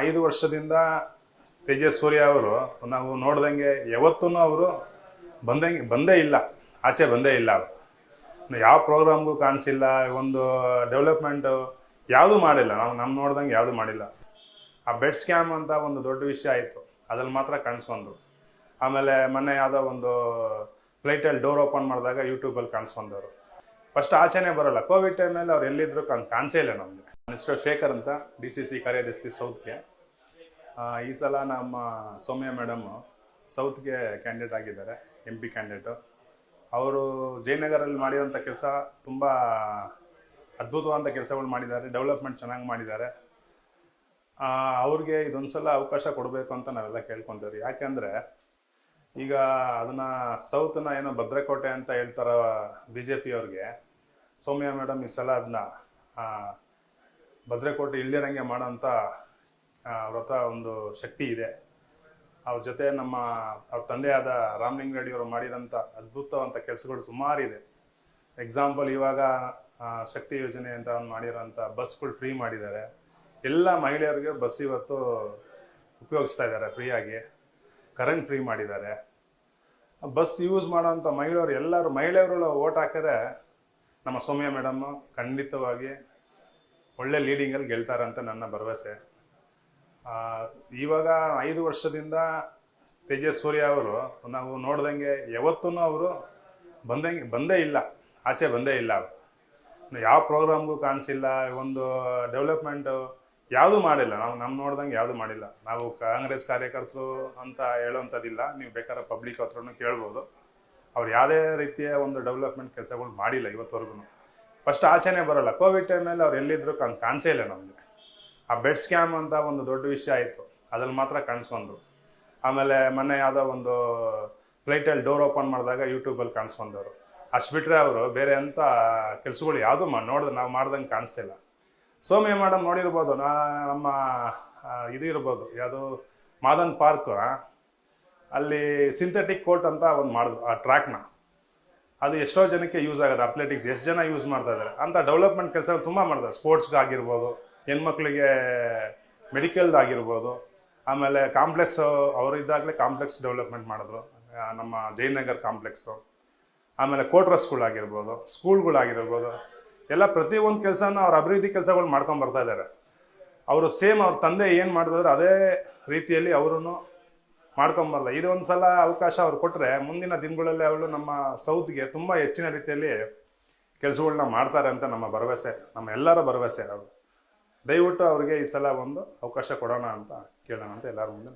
ಐದು ವರ್ಷದಿಂದ ತೇಜಸ್ವರಿ ಅವರು, ನಾವು ನೋಡ್ದಂಗೆ ಯಾವತ್ತೂ ಅವರು ಬಂದಂಗೆ, ಬಂದೇ ಇಲ್ಲ. ಆಚೆ ಬಂದೇ ಇಲ್ಲ ಅವರು. ಯಾವ ಪ್ರೋಗ್ರಾಮ್ಗೂ ಕಾಣಿಸಿಲ್ಲ, ಒಂದು ಡೆವಲಪ್ಮೆಂಟು ಯಾವುದೂ ಮಾಡಿಲ್ಲ. ನಾವು ನಮ್ಮ ನೋಡ್ದಂಗೆ ಯಾವುದು ಮಾಡಿಲ್ಲ. ಆ ಬೆಡ್ ಸ್ಕ್ಯಾಮ್ ಅಂತ ಒಂದು ದೊಡ್ಡ ವಿಷಯ ಆಯಿತು. ಅದ್ರಲ್ಲಿ ಮಾತ್ರ ಕಾಣಿಸ್ಕೊಂಡ್ರು ಆಮೇಲೆ ಮೊನ್ನೆ ಯಾವುದೋ ಒಂದು ಫ್ಲೈಟಲ್ಲಿ ಡೋರ್ ಓಪನ್ ಮಾಡಿದಾಗ ಯೂಟ್ಯೂಬಲ್ಲಿ ಕಾಣಿಸ್ಕೊಂಡವರು ಫಸ್ಟ್ ಆಚೆನೇ ಬರೋಲ್ಲ. ಕೋವಿಡ್ ಟೈಮಲ್ಲಿ ಅವ್ರು ಎಲ್ಲಿದ್ರು ಕಾಣ್, ಕಾಣಿಸೇ ಇಲ್ಲ ನಮಗೆ. ಮಿಸ್ಟರ್ ಶೇಖರ್ ಅಂತ ಡಿ ಸಿ ಸಿ ಕಾರ್ಯದರ್ಶಿ ಸೌತ್ಗೆ. ಈ ಸಲ ನಮ್ಮ ಸೌಮ್ಯ ಮೇಡಮ್ ಸೌತ್ಗೆ ಕ್ಯಾಂಡಿಡೇಟ್ ಆಗಿದ್ದಾರೆ, ಎಂ ಪಿ ಕ್ಯಾಂಡಿಡೇಟು. ಅವರು ಜಯನಗರಲ್ಲಿ ಮಾಡಿರೋಂಥ ಕೆಲಸ ತುಂಬ ಅದ್ಭುತವಾದ ಕೆಲಸಗಳು ಮಾಡಿದ್ದಾರೆ, ಡೆವಲಪ್ಮೆಂಟ್ ಚೆನ್ನಾಗಿ ಮಾಡಿದ್ದಾರೆ. ಅವ್ರಿಗೆ ಇದೊಂದು ಸಲ ಅವಕಾಶ ಕೊಡಬೇಕು ಅಂತ ನಾವೆಲ್ಲ ಕೇಳ್ಕೊಂತೀವಿ ಯಾಕೆಂದರೆ ಈಗ ಅದನ್ನ ಸೌತ್ನ ಏನೋ ಭದ್ರಕೋಟೆ ಅಂತ ಹೇಳ್ತಾರ ಬಿ ಜೆ ಪಿಯವ್ರಿಗೆ ಸೌಮ್ಯ ಮೇಡಮ್ ಈ ಸಲ ಅದನ್ನ ಭದ್ರಕೋಟೆ ಇಲ್ದಿರಂಗೆ ಮಾಡೋಂಥ ವ್ರತ ಒಂದು ಶಕ್ತಿ ಇದೆ. ಅವ್ರ ಜೊತೆ ನಮ್ಮ, ಅವ್ರ ತಂದೆಯಾದ ರಾಮಲಿಂಗ ರೆಡ್ಡಿ ಅವರು ಮಾಡಿರೋಂಥ ಅದ್ಭುತವಂತ ಕೆಲಸಗಳು ಸುಮಾರಿದೆ ಎಕ್ಸಾಂಪಲ್ ಇವಾಗ ಶಕ್ತಿ ಯೋಜನೆ ಅಂತ ಒಂದು ಮಾಡಿರೋಂಥ ಬಸ್ಗಳು ಫ್ರೀ ಮಾಡಿದ್ದಾರೆ. ಎಲ್ಲ ಮಹಿಳೆಯರಿಗೆ ಬಸ್ ಇವತ್ತು ಉಪಯೋಗಿಸ್ತಾ ಇದ್ದಾರೆ ಫ್ರೀಯಾಗಿ ಕರೆಂಟ್ ಫ್ರೀ ಮಾಡಿದ್ದಾರೆ. ಬಸ್ ಯೂಸ್ ಮಾಡೋಂಥ ಮಹಿಳೆಯರು ಎಲ್ಲರೂ ಮಹಿಳೆಯರು ಓಟ್ ಹಾಕಿದ್ರೆ ನಮ್ಮ ಸೌಮ್ಯ ಮೇಡಮ್ ಖಂಡಿತವಾಗಿ ಒಳ್ಳೆ ಲೀಡಿಂಗಲ್ಲಿ ಗೆಲ್ತಾರೆ ಅಂತ ನನ್ನ ಭರವಸೆ. ಇವಾಗ ಐದು ವರ್ಷದಿಂದ ತೇಜಸ್ವರಿ ಅವರು, ನಾವು ನೋಡ್ದಂಗೆ ಯಾವತ್ತೂ ಅವರು ಬಂದಂಗೆ, ಬಂದೇ ಇಲ್ಲ. ಆಚೆ ಬಂದೇ ಇಲ್ಲ ಅವರು. ಯಾವ ಪ್ರೋಗ್ರಾಮ್ಗೂ ಕಾಣಿಸಿಲ್ಲ, ಒಂದು ಡೆವಲಪ್ಮೆಂಟ್ ಯಾವುದೂ ಮಾಡಿಲ್ಲ. ನಾವು ನಮ್ಮ ನೋಡ್ದಂಗೆ ಯಾವುದು ಮಾಡಿಲ್ಲ. ನಾವು ಕಾಂಗ್ರೆಸ್ ಕಾರ್ಯಕರ್ತರು ಅಂತ ಹೇಳೋಂಥದ್ದಿಲ್ಲ ನೀವು ಬೇಕಾದ್ರೆ ಪಬ್ಲಿಕ್ ಹತ್ರನೂ ಕೇಳ್ಬೋದು. ಅವ್ರು ಯಾವುದೇ ರೀತಿಯ ಒಂದು ಡೆವಲಪ್ಮೆಂಟ್ ಕೆಲಸಗಳು ಮಾಡಿಲ್ಲ ಇವತ್ತವರೆಗೂ ಫಸ್ಟ್ ಆಚೆನೇ ಬರೋಲ್ಲ. ಕೋವಿಡ್ ಟೈಮಲ್ಲಿ ಅವ್ರು ಎಲ್ಲಿದ್ರು ಕಾಣ್, ಕಾಣಿಸೇ ಇಲ್ಲ ನಮಗೆ. ಆ ಬೆಡ್ ಸ್ಕ್ಯಾಮ್ ಅಂತ ಒಂದು ದೊಡ್ಡ ವಿಷಯ ಆಯಿತು. ಅದ್ರಲ್ಲಿ ಮಾತ್ರ ಕಾಣಿಸ್ಕೊಂಡ್ರು ಆಮೇಲೆ ಮೊನ್ನೆ ಯಾವುದೋ ಒಂದು ಫ್ಲೈಟಲ್ಲಿ ಡೋರ್ ಓಪನ್ ಮಾಡಿದಾಗ ಯೂಟ್ಯೂಬಲ್ಲಿ ಕಾಣಿಸ್ಕೊಂಡವರು ಅಷ್ಟು ಬಿಟ್ಟರೆ ಅವರು ಬೇರೆ ಅಂತ ಕೆಲಸಗಳು ಯಾವುದೂ ನೋಡಿದ್ರೆ ನಾವು ಮಾಡ್ದಂಗೆ ಕಾಣಿಸ್ತಿಲ್ಲ ಸೋಮ್ಯ ಮೇಡಮ್ ನೋಡಿರ್ಬೋದು. ನಮ್ಮ ಇದು ಇರ್ಬೋದು. ಯಾವುದು ಮಾದನ್ ಪಾರ್ಕ್ ಅಲ್ಲಿ ಸಿಂಥೆಟಿಕ್ ಕೋರ್ಟ್ ಅಂತ ಒಂದು ಮಾಡಿದ್ರು ಆ ಟ್ರ್ಯಾಕ್ನ ಅದು ಎಷ್ಟೋ ಜನಕ್ಕೆ ಯೂಸ್ ಆಗೋದು ಅಥ್ಲೆಟಿಕ್ಸ್ ಎಷ್ಟು ಜನ ಯೂಸ್ ಮಾಡ್ತಾ ಇದ್ದಾರೆ ಅಂತ ಡೆವಲಪ್ಮೆಂಟ್ ಕೆಲಸ ತುಂಬ ಮಾಡ್ತಾರೆ. ಸ್ಪೋರ್ಟ್ಸ್ಗೆ ಆಗಿರ್ಬೋದು, ಹೆಣ್ಮಕ್ಳಿಗೆ ಮೆಡಿಕಲ್ದು ಆಗಿರ್ಬೋದು, ಆಮೇಲೆ ಕಾಂಪ್ಲೆಕ್ಸ್ ಅವರಿದ್ದಾಗಲೇ ಕಾಂಪ್ಲೆಕ್ಸ್ ಡೆವಲಪ್ಮೆಂಟ್ ಮಾಡಿದ್ರು. ನಮ್ಮ ಜಯನಗರ್ ಕಾಂಪ್ಲೆಕ್ಸು ಆಮೇಲೆ ಕೋಟ್ರಸ್ಗಳಾಗಿರ್ಬೋದು ಸ್ಕೂಲ್ಗಳಾಗಿರ್ಬೋದು ಎಲ್ಲ ಪ್ರತಿಯೊಂದು ಕೆಲಸನ ಅವ್ರ ಅಭಿವೃದ್ಧಿ ಕೆಲಸಗಳು ಮಾಡ್ಕೊಂಡು ಬರ್ತಾ ಇದ್ದಾರೆ ಅವರು ಸೇಮ್ ಅವ್ರ ತಂದೆ ಏನು ಮಾಡಿದ್ರು ಅದೇ ರೀತಿಯಲ್ಲಿ ಅವರು ಮಾಡ್ಕೊಂಬರಲ್ಲ. ಇದೊಂದು ಸಲ ಅವಕಾಶ ಅವ್ರು ಕೊಟ್ಟರೆ ಮುಂದಿನ ದಿನಗಳಲ್ಲಿ ಅವಳು ನಮ್ಮ ಸೌತ್ಗೆ ತುಂಬ ಹೆಚ್ಚಿನ ರೀತಿಯಲ್ಲಿ ಕೆಲಸಗಳನ್ನ ಮಾಡ್ತಾರೆ ಅಂತ ನಮ್ಮ ಭರವಸೆ, ನಮ್ಮ ಎಲ್ಲರ ಭರವಸೆ ಅವರು ದಯವಿಟ್ಟು ಅವ್ರಿಗೆ ಈ ಸಲ ಒಂದು ಅವಕಾಶ ಕೊಡೋಣ ಅಂತ ಕೇಳೋಣ ಅಂತ ಎಲ್ಲರ ಮುಂದೆ.